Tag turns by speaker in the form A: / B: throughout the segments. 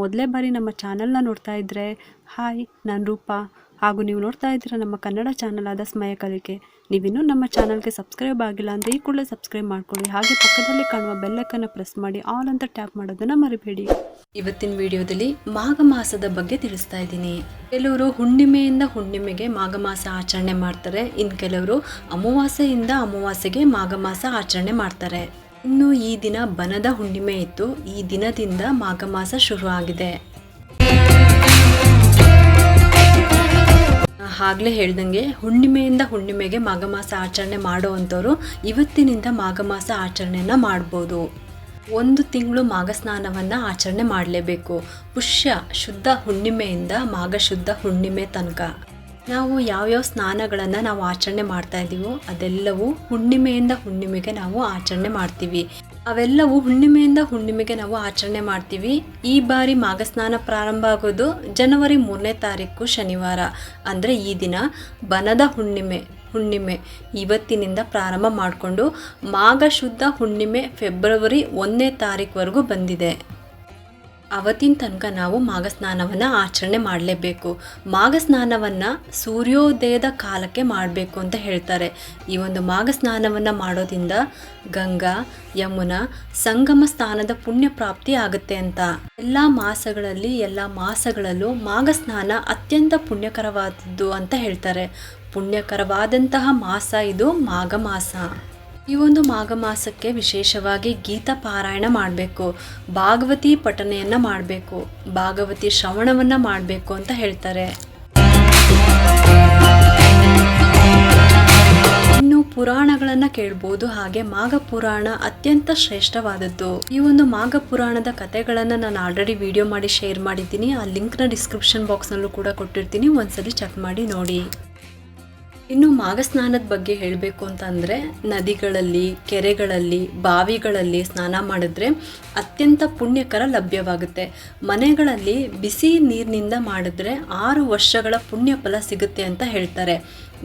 A: ಮೊದಲೇ ಬಾರಿ ನಮ್ಮ ಚಾನಲ್ನ ನೋಡ್ತಾ ಇದ್ದರೆ ಹಾಯ್, ನಾನು ರೂಪಾ. ಹಾಗೂ ನೀವು ನೋಡ್ತಾ ಇದ್ದೀರ ನಮ್ಮ ಕನ್ನಡ ಚಾನಲ್ ಆದ ಸ್ಮಯ ಕಲಿಕೆ. ನೀವಿನ್ನೂ ನಮ್ಮ ಚಾನಲ್ಗೆ ಸಬ್ಸ್ಕ್ರೈಬ್ ಆಗಿಲ್ಲ ಅಂದರೆ ಈ ಕೂಡಲೇ ಸಬ್ಸ್ಕ್ರೈಬ್ ಮಾಡ್ಕೊಳ್ಳಿ. ಹಾಗೆ ಪಕ್ಕದಲ್ಲಿ ಕಾಣುವ ಬೆಲ್ಲಕ್ಕನ್ನು ಪ್ರೆಸ್ ಮಾಡಿ ಆಲ್ ಅಂತ ಟ್ಯಾಪ್ ಮಾಡೋದನ್ನು ಮರಿಬೇಡಿ. ಇವತ್ತಿನ ವಿಡಿಯೋದಲ್ಲಿ ಮಾಘ ಮಾಸದ ಬಗ್ಗೆ ತಿಳಿಸ್ತಾ ಇದ್ದೀನಿ. ಕೆಲವರು ಹುಣ್ಣಿಮೆಯಿಂದ ಹುಣ್ಣಿಮೆಗೆ ಮಾಘ ಮಾಸ ಆಚರಣೆ ಮಾಡ್ತಾರೆ. ಇನ್ನು ಕೆಲವರು ಅಮಾವಾಸ್ಯೆಯಿಂದ ಅಮಾವಾಸ್ಯೆಗೆ ಮಾಘ ಮಾಸ ಆಚರಣೆ ಮಾಡ್ತಾರೆ. ಇನ್ನು ಈ ದಿನ ಬನದ ಹುಣ್ಣಿಮೆ ಇತ್ತು. ಈ ದಿನದಿಂದ ಮಾಘ ಮಾಸ ಶುರು ಆಗಿದೆ ಆಗಲೇ ಹೇಳ್ದಂಗೆ ಹುಣ್ಣಿಮೆಯಿಂದ ಹುಣ್ಣಿಮೆಗೆ ಮಾಘ ಮಾಸ ಆಚರಣೆ ಮಾಡುವಂಥವ್ರು ಇವತ್ತಿನಿಂದ ಮಾಘ ಮಾಸ ಆಚರಣೆಯನ್ನು ಮಾಡ್ಬೋದು. ಒಂದು ತಿಂಗಳು ಮಾಘ ಸ್ನಾನವನ್ನು ಆಚರಣೆ ಮಾಡಲೇಬೇಕು. ಪುಷ್ಯ ಶುದ್ಧ ಹುಣ್ಣಿಮೆಯಿಂದ ಮಾಘ ಶುದ್ಧ ಹುಣ್ಣಿಮೆ ತನಕ. ನಾವು ಯಾವ್ಯಾವ ಸ್ನಾನಗಳನ್ನು ನಾವು ಆಚರಣೆ ಮಾಡ್ತಾ ಇದ್ದೀವೋ ಅದೆಲ್ಲವೂ ಹುಣ್ಣಿಮೆಯಿಂದ ಹುಣ್ಣಿಮೆಗೆ ನಾವು ಆಚರಣೆ ಮಾಡ್ತೀವಿ. ಅವೆಲ್ಲವೂ ಹುಣ್ಣಿಮೆಯಿಂದ ಹುಣ್ಣಿಮೆಗೆ ನಾವು ಆಚರಣೆ ಮಾಡ್ತೀವಿ. ಈ ಬಾರಿ ಮಾಘ ಸ್ನಾನ ಪ್ರಾರಂಭ ಆಗೋದು ಜನವರಿ ಮೂರನೇ ತಾರೀಕು ಶನಿವಾರ. ಅಂದರೆ ಈ ದಿನ ಬನದ ಹುಣ್ಣಿಮೆ ಹುಣ್ಣಿಮೆ ಇವತ್ತಿನಿಂದ ಪ್ರಾರಂಭ ಮಾಡಿಕೊಂಡು ಮಾಘ ಶುದ್ಧ ಹುಣ್ಣಿಮೆ ಫೆಬ್ರವರಿ ಒಂದನೇ ತಾರೀಕುವರೆಗೂ ಬಂದಿದೆ. ಅವತ್ತಿನ ತನಕ ನಾವು ಮಾಘ ಸ್ನಾನವನ್ನು ಆಚರಣೆ ಮಾಡಲೇಬೇಕು. ಮಾಘ ಸ್ನಾನವನ್ನು ಸೂರ್ಯೋದಯದ ಕಾಲಕ್ಕೆ ಮಾಡಬೇಕು ಅಂತ ಹೇಳ್ತಾರೆ. ಈ ಒಂದು ಮಾಘ ಸ್ನಾನವನ್ನು ಮಾಡೋದ್ರಿಂದ ಗಂಗಾ, ಯಮುನಾ ಸಂಗಮ ಸ್ಥಾನದ ಪುಣ್ಯ ಪ್ರಾಪ್ತಿ ಆಗುತ್ತೆ ಅಂತ. ಎಲ್ಲ ಮಾಸಗಳಲ್ಲಿ, ಎಲ್ಲ ಮಾಸಗಳಲ್ಲೂ ಮಾಘ ಸ್ನಾನ ಅತ್ಯಂತ ಪುಣ್ಯಕರವಾದದ್ದು ಅಂತ ಹೇಳ್ತಾರೆ. ಪುಣ್ಯಕರವಾದಂತಹ ಮಾಸ ಇದು ಮಾಘ ಮಾಸ. ಈ ಒಂದು ಮಾಘ ಮಾಸಕ್ಕೆ ವಿಶೇಷವಾಗಿ ಗೀತ ಪಾರಾಯಣ ಮಾಡಬೇಕು. ಭಾಗವತಿ ಪಠನೆಯನ್ನು ಮಾಡಬೇಕು. ಭಾಗವತಿ ಶ್ರವಣವನ್ನು ಮಾಡಬೇಕು ಅಂತ ಹೇಳ್ತಾರೆ. ಇನ್ನು ಪುರಾಣಗಳನ್ನು ಕೇಳ್ಬೋದು. ಹಾಗೆ ಮಾಘ ಪುರಾಣ ಅತ್ಯಂತ ಶ್ರೇಷ್ಠವಾದದ್ದು. ಈ ಒಂದು ಮಾಘ ಪುರಾಣದ ಕಥೆಗಳನ್ನು ನಾನು ಆಲ್ರೆಡಿ ವಿಡಿಯೋ ಮಾಡಿ ಶೇರ್ ಮಾಡಿದ್ದೀನಿ. ಆ ಲಿಂಕ್ನ ಡಿಸ್ಕ್ರಿಪ್ಷನ್ ಬಾಕ್ಸ್ನಲ್ಲೂ ಕೂಡ ಕೊಟ್ಟಿರ್ತೀನಿ. ಒಂದ್ಸಲಿ ಚೆಕ್ ಮಾಡಿ ನೋಡಿ. ಇನ್ನು ಮಾಘ ಸ್ನಾನದ ಬಗ್ಗೆ ಹೇಳಬೇಕು ಅಂತಂದರೆ ನದಿಗಳಲ್ಲಿ, ಕೆರೆಗಳಲ್ಲಿ, ಬಾವಿಗಳಲ್ಲಿ ಸ್ನಾನ ಮಾಡಿದ್ರೆ ಅತ್ಯಂತ ಪುಣ್ಯಕರ ಲಭ್ಯವಾಗುತ್ತೆ. ಮನೆಗಳಲ್ಲಿ ಬಿಸಿ ನೀರಿನಿಂದ ಮಾಡಿದ್ರೆ ಆರು ವರ್ಷಗಳ ಪುಣ್ಯ ಫಲ ಸಿಗುತ್ತೆ ಅಂತ ಹೇಳ್ತಾರೆ.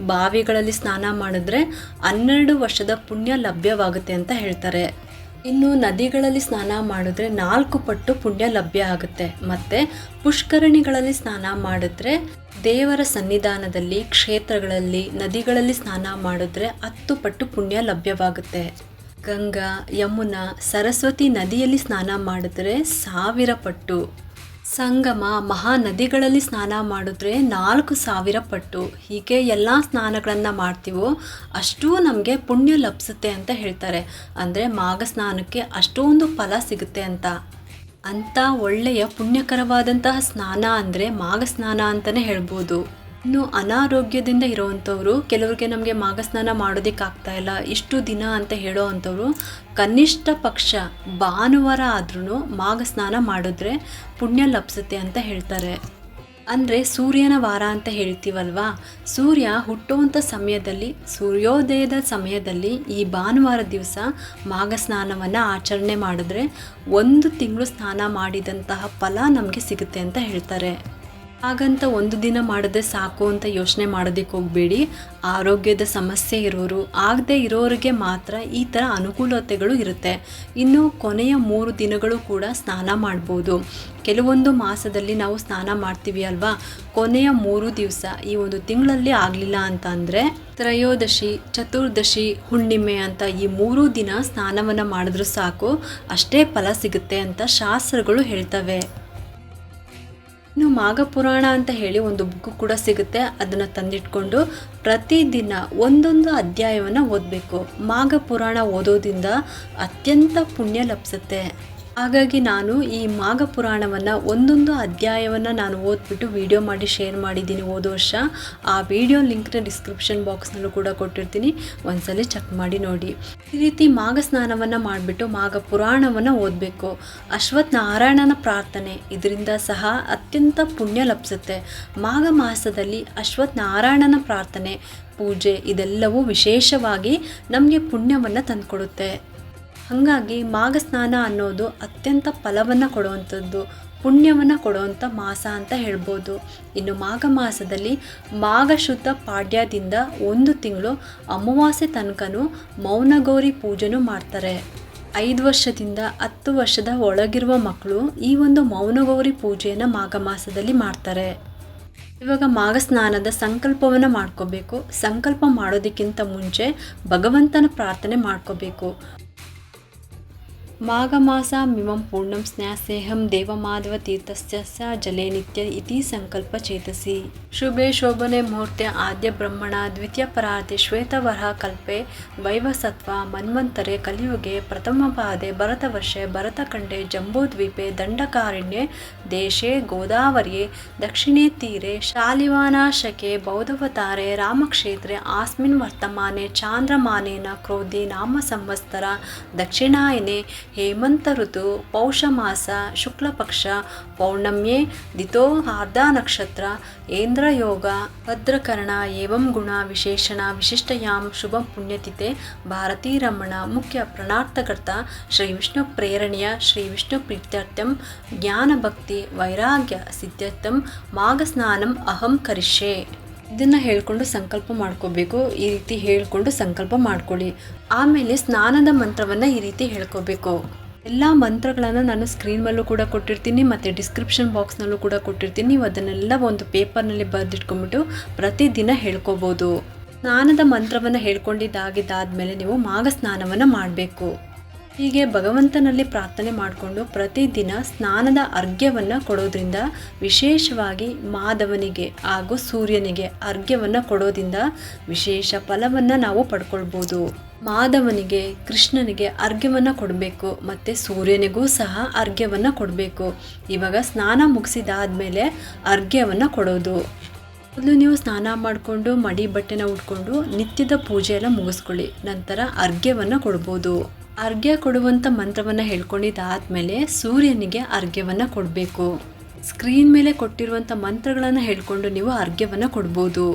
A: ಬಾವಿಗಳಲ್ಲಿ ಸ್ನಾನ ಮಾಡಿದ್ರೆ ಹನ್ನೆರಡು ವರ್ಷದ ಪುಣ್ಯ ಲಭ್ಯವಾಗುತ್ತೆ ಅಂತ ಹೇಳ್ತಾರೆ. ಇನ್ನು ನದಿಗಳಲ್ಲಿ ಸ್ನಾನ ಮಾಡಿದ್ರೆ ನಾಲ್ಕು ಪಟ್ಟು ಪುಣ್ಯ ಲಭ್ಯ ಆಗುತ್ತೆ. ಮತ್ತು ಪುಷ್ಕರಣಿಗಳಲ್ಲಿ ಸ್ನಾನ ಮಾಡಿದ್ರೆ ದೇವರ ಸನ್ನಿಧಾನದಲ್ಲಿ, ಕ್ಷೇತ್ರಗಳಲ್ಲಿ, ನದಿಗಳಲ್ಲಿ ಸ್ನಾನ ಮಾಡಿದ್ರೆ ಹತ್ತು ಪಟ್ಟು ಪುಣ್ಯ ಲಭ್ಯವಾಗುತ್ತೆ. ಗಂಗಾ, ಯಮುನಾ, ಸರಸ್ವತಿ ನದಿಯಲ್ಲಿ ಸ್ನಾನ ಮಾಡಿದ್ರೆ ಸಾವಿರ ಪಟ್ಟು. ಸಂಗಮ ಮಹಾನದಿಗಳಲ್ಲಿ ಸ್ನಾನ ಮಾಡಿದ್ರೆ ನಾಲ್ಕು ಸಾವಿರ ಪಟ್ಟು. ಹೀಗೆ ಎಲ್ಲ ಸ್ನಾನಗಳನ್ನು ಮಾಡ್ತೀವೋ ಅಷ್ಟೂ ನಮಗೆ ಪುಣ್ಯ ಲಭಿಸುತ್ತೆ ಅಂತ ಹೇಳ್ತಾರೆ. ಅಂದರೆ ಮಾಘ ಸ್ನಾನಕ್ಕೆ ಅಷ್ಟೊಂದು ಫಲ ಸಿಗುತ್ತೆ ಅಂತ. ಅಂಥ ಒಳ್ಳೆಯ ಪುಣ್ಯಕರವಾದಂತಹ ಸ್ನಾನ ಅಂದರೆ ಮಾಘ ಸ್ನಾನ ಅಂತಲೇ ಹೇಳ್ಬೋದು. ಇನ್ನು ಅನಾರೋಗ್ಯದಿಂದ ಇರೋವಂಥವ್ರು, ಕೆಲವ್ರಿಗೆ ನಮಗೆ ಮಾಘ ಸ್ನಾನ ಮಾಡೋದಕ್ಕಾಗ್ತಾ ಇಲ್ಲ, ಇಷ್ಟು ದಿನ ಅಂತ ಹೇಳೋ ಅಂಥವ್ರು, ಕನಿಷ್ಠ ಪಕ್ಷ ಭಾನುವಾರ ಆದ್ರೂ ಮಾಘ ಸ್ನಾನ ಮಾಡಿದ್ರೆ ಪುಣ್ಯ ಲಭಿಸುತ್ತೆ ಅಂತ ಹೇಳ್ತಾರೆ. ಅಂದರೆ ಸೂರ್ಯನ ವಾರ ಅಂತ ಹೇಳ್ತೀವಲ್ವಾ? ಸೂರ್ಯ ಹುಟ್ಟುವಂಥ ಸಮಯದಲ್ಲಿ, ಸೂರ್ಯೋದಯದ ಸಮಯದಲ್ಲಿ ಈ ಭಾನುವಾರ ದಿವಸ ಮಾಘ ಸ್ನಾನವನ್ನು ಆಚರಣೆ ಮಾಡಿದ್ರೆ ಒಂದು ತಿಂಗಳು ಸ್ನಾನ ಮಾಡಿದಂತಹ ಫಲ ನಮಗೆ ಸಿಗುತ್ತೆ ಅಂತ ಹೇಳ್ತಾರೆ. ಹಾಗಂತ ಒಂದು ದಿನ ಮಾಡದೆ ಸಾಕು ಅಂತ ಯೋಚನೆ ಮಾಡೋದಕ್ಕೆ ಹೋಗಬೇಡಿ. ಆರೋಗ್ಯದ ಸಮಸ್ಯೆ ಇರೋರು, ಆಗದೆ ಇರೋರಿಗೆ ಮಾತ್ರ ಈ ಥರ ಅನುಕೂಲತೆಗಳು ಇರುತ್ತೆ. ಇನ್ನು ಕೊನೆಯ ಮೂರು ದಿನಗಳು ಕೂಡ ಸ್ನಾನ ಮಾಡ್ಬೋದು. ಕೆಲವೊಂದು ಮಾಸದಲ್ಲಿ ನಾವು ಸ್ನಾನ ಮಾಡ್ತೀವಿ ಅಲ್ವಾ? ಕೊನೆಯ ಮೂರು ದಿವಸ ಈ ಒಂದು ತಿಂಗಳಲ್ಲಿ ಆಗಲಿಲ್ಲ ಅಂತ ಅಂದರೆ ತ್ರಯೋದಶಿ, ಚತುರ್ದಶಿ, ಹುಣ್ಣಿಮೆ ಅಂತ ಈ ಮೂರು ದಿನ ಸ್ನಾನವನ್ನು ಮಾಡಿದ್ರೂ ಸಾಕು, ಅಷ್ಟೇ ಫಲ ಸಿಗುತ್ತೆ ಅಂತ ಶಾಸ್ತ್ರಗಳು ಹೇಳ್ತವೆ. ಇನ್ನು ಮಾಘಪುರಾಣ ಅಂತ ಹೇಳಿ ಒಂದು ಬುಕ್ ಕೂಡ ಸಿಗುತ್ತೆ. ಅದನ್ನು ತಂದಿಟ್ಕೊಂಡು ಪ್ರತಿದಿನ ಒಂದೊಂದು ಅಧ್ಯಾಯವನ್ನು ಓದಬೇಕು. ಮಾಘ ಪುರಾಣ ಓದೋದ್ರಿಂದ ಅತ್ಯಂತ ಪುಣ್ಯ ಲಭಿಸುತ್ತೆ. ಹಾಗಾಗಿ ನಾನು ಈ ಮಾಘ ಪುರಾಣವನ್ನು ಒಂದೊಂದು ಅಧ್ಯಾಯವನ್ನು ನಾನು ಓದ್ಬಿಟ್ಟು ವಿಡಿಯೋ ಮಾಡಿ ಶೇರ್ ಮಾಡಿದ್ದೀನಿ ಹೋದ ವರ್ಷ. ಆ ವಿಡಿಯೋ ಲಿಂಕ್ನ ಡಿಸ್ಕ್ರಿಪ್ಷನ್ ಬಾಕ್ಸ್ನಲ್ಲೂ ಕೂಡ ಕೊಟ್ಟಿರ್ತೀನಿ. ಒಂದ್ಸಲ ಚೆಕ್ ಮಾಡಿ ನೋಡಿ. ಈ ರೀತಿ ಮಾಘ ಸ್ನಾನವನ್ನು ಮಾಡಿಬಿಟ್ಟು ಮಾಘ ಪುರಾಣವನ್ನು ಓದಬೇಕು. ಅಶ್ವಥ್ ನಾರಾಯಣನ ಪ್ರಾರ್ಥನೆ ಇದರಿಂದ ಸಹ ಅತ್ಯಂತ ಪುಣ್ಯ ಲಭಿಸುತ್ತೆ. ಮಾಘ ಮಾಸದಲ್ಲಿ ಅಶ್ವಥ್ ನಾರಾಯಣನ ಪ್ರಾರ್ಥನೆ, ಪೂಜೆ ಇದೆಲ್ಲವೂ ವಿಶೇಷವಾಗಿ ನಮಗೆ ಪುಣ್ಯವನ್ನು ತಂದುಕೊಡುತ್ತೆ. ಹಾಗಾಗಿ ಮಾಘ ಸ್ನಾನ ಅನ್ನೋದು ಅತ್ಯಂತ ಫಲವನ್ನು ಕೊಡುವಂಥದ್ದು, ಪುಣ್ಯವನ್ನು ಕೊಡುವಂಥ ಮಾಸ ಅಂತ ಹೇಳ್ಬೋದು. ಇನ್ನು ಮಾಘ ಮಾಸದಲ್ಲಿ ಮಾಘ ಶುದ್ಧ ಪಾಡ್ಯದಿಂದ ಒಂದು ತಿಂಗಳು ಅಮಾವಾಸ್ಯೆ ತನಕನೂ ಮೌನಗೌರಿ ಪೂಜೆನೂ ಮಾಡ್ತಾರೆ. ಐದು ವರ್ಷದಿಂದ ಹತ್ತು ವರ್ಷದ ಒಳಗಿರುವ ಮಕ್ಕಳು ಈ ಒಂದು ಮೌನಗೌರಿ ಪೂಜೆಯನ್ನು ಮಾಘ ಮಾಸದಲ್ಲಿ ಮಾಡ್ತಾರೆ. ಇವಾಗ ಮಾಘ ಸ್ನಾನದ ಸಂಕಲ್ಪವನ್ನು ಮಾಡ್ಕೋಬೇಕು. ಸಂಕಲ್ಪ ಮಾಡೋದಕ್ಕಿಂತ ಮುಂಚೆ ಭಗವಂತನ ಪ್ರಾರ್ಥನೆ ಮಾಡ್ಕೋಬೇಕು. ಮಾಘ ಮಾಸ ಮಿಮಂ ಪೂರ್ಣಂ ಸ್ನ್ಯಾಸೇಹಂ ದೇವಮಾಧವ ತೀರ್ಥಸ್ಯ ಸ ಜಲೆ ನಿತ್ಯ ಇತಿ ಸಂಕಲ್ಪ ಚೇತಸಿ ಶುಭೆ ಶೋಭನೆ ಮುಹೂರ್ತೆ ಆದ್ಯ ಬ್ರಹ್ಮಣ ದ್ವಿತೀಯ ಪರಾತೆ ಶ್ವೇತವರಹ ಕಲ್ಪೆ ವೈವಸತ್ವ ಮನ್ವಂತರೆ ಕಲಿಯುಗೆ ಪ್ರಥಮ ಪಾದೆ ಭರತವರ್ಷೆ ಭರತಖಂಡೆ ಜಂಬೂದ್ವೀಪೆ ದಂಡಕಾರಣ್ಯೆ ದೇಶೆ ಗೋದಾವರಿಯೇ ದಕ್ಷಿಣೇ ತೀರೆ ಶಾಲಿವಾನಾಶಕೆ ಬೌದ್ಧವತಾರೆ ರಾಮಕ್ಷೇತ್ರೆ ಆಸ್ಮಿನ್ ವರ್ತಮಾನೆ ಚಾಂದ್ರಮಾನೇನ ಕ್ರೋಧಿ ನಾಮ ಸಂವತ್ಸರ ದಕ್ಷಿಣಾಯನೆ ಹೇಮಂತ ಋತು ಪೌಷ ಮಾಸ ಶುಕ್ಲಪಕ್ಷ, ಪೌರ್ಣಮ್ಯೆ, ದಿತೋ ಆರ್ಧ ನಕ್ಷತ್ರ ಏಂದ್ರ ಯೋಗ ಭದ್ರಕರಣ, ಏವಂ ಗುಣ, ವಿಶೇಷಣ, ವಿಶಿಷ್ಟಯಾಂ, ಶುಭ ಪುಣ್ಯತಿಥೆ, ಭಾರತೀ ರಮಣ, ಮುಖ್ಯ ಪ್ರಣಾರ್ಥಕರ್ತ, ಶ್ರೀ ವಿಷ್ಣು ಪ್ರೇರಣೆಯ, ಶ್ರೀ ವಿಷ್ಣು ಪ್ರೀತ್ಯರ್ಥಂ ಜ್ಞಾನ ಭಕ್ತಿ ವೈರಾಗ್ಯ ಸಿದ್ಧಾರ್ಥಂ ಮಾಘಸ್ನಾನಂ ಅಹಂ ಕರಿಷ್ಯೆ. ಇದನ್ನು ಹೇಳಿಕೊಂಡು ಸಂಕಲ್ಪ ಮಾಡ್ಕೋಬೇಕು. ಈ ರೀತಿ ಹೇಳಿಕೊಂಡು ಸಂಕಲ್ಪ ಮಾಡ್ಕೊಳ್ಳಿ. ಆಮೇಲೆ ಸ್ನಾನದ ಮಂತ್ರವನ್ನು ಈ ರೀತಿ ಹೇಳ್ಕೋಬೇಕು. ಎಲ್ಲ ಮಂತ್ರಗಳನ್ನು ನಾನು ಸ್ಕ್ರೀನ್ ಮೇಲೂ ಕೂಡ ಕೊಟ್ಟಿರ್ತೀನಿ, ಮತ್ತು ಡಿಸ್ಕ್ರಿಪ್ಷನ್ ಬಾಕ್ಸ್ನಲ್ಲೂ ಕೂಡ ಕೊಟ್ಟಿರ್ತೀನಿ. ನೀವು ಅದನ್ನೆಲ್ಲ ಒಂದು ಪೇಪರ್ನಲ್ಲಿ ಬರೆದಿಟ್ಕೊಂಡ್ಬಿಟ್ಟು ಪ್ರತಿದಿನ ಹೇಳ್ಕೋಬೋದು. ಸ್ನಾನದ ಮಂತ್ರವನ್ನು ಹೇಳ್ಕೊಂಡಿದ್ದಾಗಿದ್ದಾದಮೇಲೆ ನೀವು ಮಾಗ ಸ್ನಾನವನ್ನು ಮಾಡಬೇಕು. ಹೀಗೆ ಭಗವಂತನಲ್ಲಿ ಪ್ರಾರ್ಥನೆ ಮಾಡಿಕೊಂಡು ಪ್ರತಿದಿನ ಸ್ನಾನದ ಅರ್ಘ್ಯವನ್ನು ಕೊಡೋದ್ರಿಂದ, ವಿಶೇಷವಾಗಿ ಮಾಧವನಿಗೆ ಹಾಗೂ ಸೂರ್ಯನಿಗೆ ಅರ್ಘ್ಯವನ್ನು ಕೊಡೋದ್ರಿಂದ ವಿಶೇಷ ಫಲವನ್ನು ನಾವು ಪಡ್ಕೊಳ್ಬೋದು. ಮಾಧವನಿಗೆ, ಕೃಷ್ಣನಿಗೆ ಅರ್ಘ್ಯವನ್ನು ಕೊಡಬೇಕು, ಮತ್ತು ಸೂರ್ಯನಿಗೂ ಸಹ ಅರ್ಘ್ಯವನ್ನು ಕೊಡಬೇಕು. ಇವಾಗ ಸ್ನಾನ ಮುಗಿಸಿದಾದ್ಮೇಲೆ ಅರ್ಘ್ಯವನ್ನು ಕೊಡೋದು. ಮೊದಲು ನೀವು ಸ್ನಾನ ಮಾಡಿಕೊಂಡು, ಮಡಿ ಬಟ್ಟೆನ ಉಟ್ಕೊಂಡು ನಿತ್ಯದ ಪೂಜೆಯೆಲ್ಲ ಮುಗಿಸ್ಕೊಳ್ಳಿ. ನಂತರ ಅರ್ಘ್ಯವನ್ನು ಕೊಡ್ಬೋದು. ಅರ್ಘ್ಯ ಕೊಡುವಂಥ ಮಂತ್ರವನ್ನು ಹೇಳ್ಕೊಂಡಿದ್ದಾದಮೇಲೆ ಸೂರ್ಯನಿಗೆ ಅರ್ಘ್ಯವನ್ನು ಕೊಡಬೇಕು. ಸ್ಕ್ರೀನ್ ಮೇಲೆ ಕೊಟ್ಟಿರುವಂಥ ಮಂತ್ರಗಳನ್ನು ಹೇಳ್ಕೊಂಡು ನೀವು ಅರ್ಘ್ಯವನ್ನು ಕೊಡ್ಬೋದು.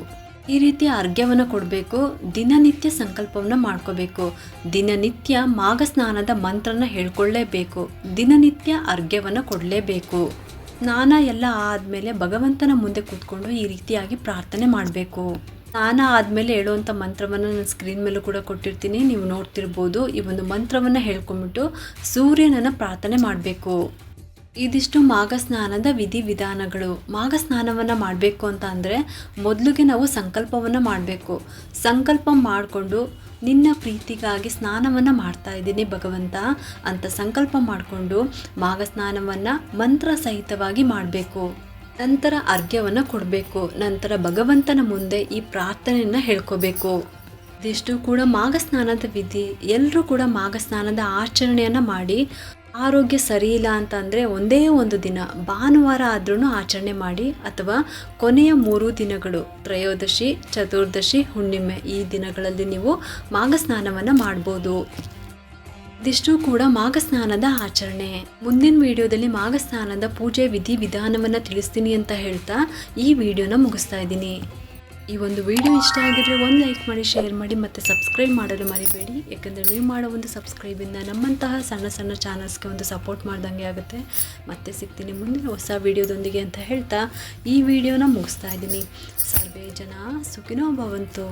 A: ಈ ರೀತಿ ಅರ್ಘ್ಯವನ್ನು ಕೊಡಬೇಕು, ದಿನನಿತ್ಯ ಸಂಕಲ್ಪವನ್ನು ಮಾಡ್ಕೋಬೇಕು. ದಿನನಿತ್ಯ ಮಾಘ ಸ್ನಾನದ ಮಂತ್ರನ ಹೇಳ್ಕೊಳ್ಳೇಬೇಕು. ದಿನನಿತ್ಯ ಅರ್ಘ್ಯವನ್ನು ಕೊಡಲೇಬೇಕು. ಸ್ನಾನ ಎಲ್ಲ ಆದಮೇಲೆ ಭಗವಂತನ ಮುಂದೆ ಕೂತ್ಕೊಂಡು ಈ ರೀತಿಯಾಗಿ ಪ್ರಾರ್ಥನೆ ಮಾಡಬೇಕು. ಸ್ನಾನ ಆದಮೇಲೆ ಹೇಳುವಂಥ ಮಂತ್ರವನ್ನು ನಾನು ಸ್ಕ್ರೀನ್ ಮೇಲೂ ಕೂಡ ಕೊಟ್ಟಿರ್ತೀನಿ. ನೀವು ನೋಡ್ತಿರ್ಬೋದು. ಈ ಒಂದು ಮಂತ್ರವನ್ನು ಹೇಳ್ಕೊಂಬಿಟ್ಟು ಸೂರ್ಯನನ್ನು ಪ್ರಾರ್ಥನೆ ಮಾಡಬೇಕು. ಇದಿಷ್ಟು ಮಾಘ ಸ್ನಾನದ ವಿಧಿ ವಿಧಾನಗಳು. ಮಾಘ ಸ್ನಾನವನ್ನು ಮಾಡಬೇಕು ಅಂತ ಅಂದರೆ ಮೊದಲಿಗೆ ನಾವು ಸಂಕಲ್ಪವನ್ನು ಮಾಡಬೇಕು. ಸಂಕಲ್ಪ ಮಾಡಿಕೊಂಡು ನಿನ್ನ ಪ್ರೀತಿಗಾಗಿ ಸ್ನಾನವನ್ನು ಮಾಡ್ತಾ ಇದ್ದೀನಿ ಭಗವಂತ ಅಂತ ಸಂಕಲ್ಪ ಮಾಡಿಕೊಂಡು ಮಾಘ ಸ್ನಾನವನ್ನು ಮಂತ್ರ ಸಹಿತವಾಗಿ ಮಾಡಬೇಕು. ನಂತರ ಅರ್ಘ್ಯವನ್ನು ಕೊಡಬೇಕು. ನಂತರ ಭಗವಂತನ ಮುಂದೆ ಈ ಪ್ರಾರ್ಥನೆಯನ್ನು ಹೇಳ್ಕೋಬೇಕು. ಇದಿಷ್ಟು ಕೂಡ ಮಾಘ ಸ್ನಾನದ ವಿಧಿ. ಎಲ್ಲರೂ ಕೂಡ ಮಾಘ ಸ್ನಾನದ ಆಚರಣೆಯನ್ನು ಮಾಡಿ, ಆರೋಗ್ಯ ಸರಿ ಇಲ್ಲ ಅಂತಂದರೆ ಒಂದೇ ಒಂದು ದಿನ, ಭಾನುವಾರ ಆದ್ರೂ ಆಚರಣೆ ಮಾಡಿ, ಅಥವಾ ಕೊನೆಯ ಮೂರು ದಿನಗಳು, ತ್ರಯೋದಶಿ, ಚತುರ್ದಶಿ, ಹುಣ್ಣಿಮೆ ಈ ದಿನಗಳಲ್ಲಿ ನೀವು ಮಾಘ ಸ್ನಾನವನ್ನು ಮಾಡ್ಬೋದು. ಇದಿಷ್ಟು ಕೂಡ ಮಾಘ ಸ್ನಾನದ ಆಚರಣೆ. ಮುಂದಿನ ವಿಡಿಯೋದಲ್ಲಿ ಮಾಘ ಸ್ನಾನದ ಪೂಜೆ ವಿಧಿ ವಿಧಾನವನ್ನು ತಿಳಿಸ್ತೀನಿ ಅಂತ ಹೇಳ್ತಾ ಈ ವಿಡಿಯೋನ ಮುಗಿಸ್ತಾ ಇದ್ದೀನಿ. ಈ ಒಂದು ವಿಡಿಯೋ ಇಷ್ಟ ಆಗಿದ್ರೆ ಒಂದು ಲೈಕ್ ಮಾಡಿ, ಶೇರ್ ಮಾಡಿ ಮತ್ತು ಸಬ್ಸ್ಕ್ರೈಬ್ ಮಾಡಲು ಮರಿಬೇಡಿ. ಯಾಕಂದರೆ ನೀವು ಮಾಡೋ ಒಂದು ಸಬ್ಸ್ಕ್ರೈಬಿಂದ ನಮ್ಮಂತಹ ಸಣ್ಣ ಸಣ್ಣ ಚಾನಲ್ಸ್ಗೆ ಒಂದು ಸಪೋರ್ಟ್ ಮಾಡ್ದಂಗೆ ಆಗುತ್ತೆ. ಮತ್ತೆ ಸಿಗ್ತೀನಿ ಮುಂದಿನ ಹೊಸ ವಿಡಿಯೋದೊಂದಿಗೆ ಅಂತ ಹೇಳ್ತಾ ಈ ವಿಡಿಯೋನ ಮುಗಿಸ್ತಾ ಇದ್ದೀನಿ. ಸರ್ವೇ ಜನ ಸುಖಿನೋ ಭವಂತು.